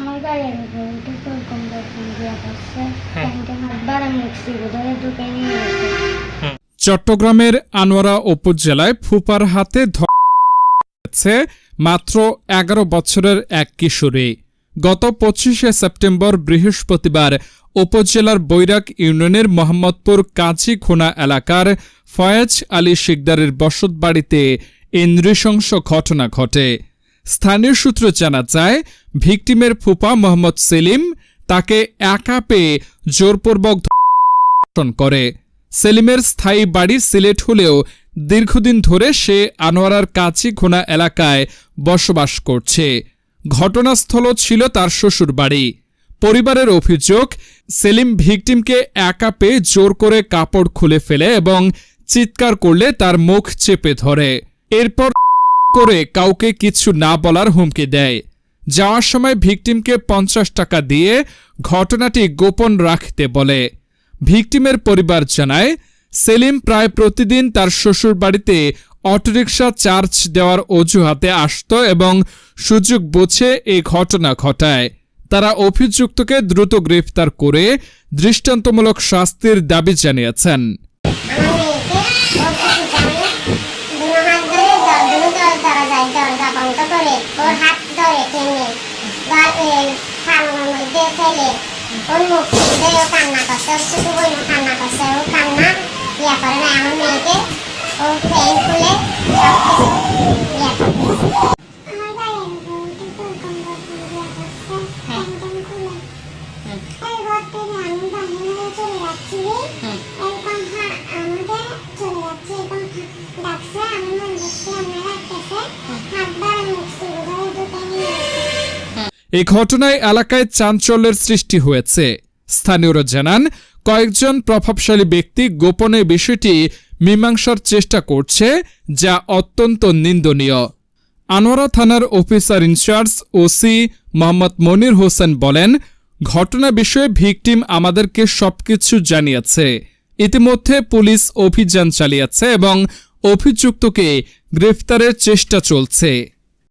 আমার গাড়ির উপর উঠে কোরকম দর্শন দিয়া হাত বাড়া মুখছি নিয়ে গেছে। চট্টগ্রামের আনোয়ারা উপজেলায় ফুপার হাতে ধরেছে মাত্র এগারো বছরের এক কিশোরী। গত পঁচিশে সেপ্টেম্বর বৃহস্পতিবার উপজেলার বৈরাক ইউনিয়নের মোহাম্মদপুর কাজীখোনা এলাকার ফয়াজ আলী শিকদারের বসতবাড়িতে এই নৃশংস ঘটনা ঘটে। স্থানীয় সূত্রে জানা যায়, ভিকটিমের ফুপা মোহাম্মদ সেলিম তাকে একা পেয়ে জোরপূর্বক করে। সেলিমের স্থায়ী বাড়ি সিলেট হলেও দীর্ঘদিন ধরে সে আনোয়ারার কাছি ঘোনা এলাকায় বসবাস করছে। ঘটনাস্থল ছিল তার শ্বশুর বাড়ি। পরিবারের অভিযোগ, সেলিম ভিকটিমকে একা পেয়ে জোর করে কাপড় খুলে ফেলে এবং চিৎকার করলে তার মুখ চেপে ধরে। এরপর করে কাউকে কিছু না বলার হুমকি দেয়। যাওয়ার সময় ভিকটিমকে পঞ্চাশ টাকা দিয়ে ঘটনাটি গোপন রাখতে বলে। ভিকটিমের পরিবার জানায়, সেলিম প্রায় প্রতিদিন তার শ্বশুর বাড়িতে অটোরিকশা চার্জ দেওয়ার অজুহাতে আসত এবং সুযোগ বুঝে এই ঘটনা ঘটায়। তারা অভিযুক্তকে দ্রুত গ্রেফতার করে দৃষ্টান্তমূলক শাস্তির দাবি জানিয়েছেন আমার মেয়েকে ওর হাত ধরে টেনে ফার্মের মধ্যে ফেলে ওর মুখ ছিঁড়ে ও কান্না করছে ওর শুধু বই কান্না করছে ও কান্না ইয়া করে না আমার মেয়েকে ও ফ্যান খুলে সব কিছু এই ঘটনায় এলাকায় চাঞ্চল্যের সৃষ্টি হয়েছে। স্থানীয়রা জানান, কয়েকজন প্রভাবশালী ব্যক্তি গোপনে বিষয়টি মীমাংসার চেষ্টা করছে, যা অত্যন্ত নিন্দনীয়। আনোয়ারা থানার officer in-charge OC Mohammad Monir Hossain বলেন, ঘটনা বিষয়ে ভিকটিম আমাদেরকে সবকিছু জানিয়েছে। ইতিমধ্যে পুলিশ অভিযান চালিয়েছে এবং অভিযুক্তকে গ্রেফতারের চেষ্টা চলছে।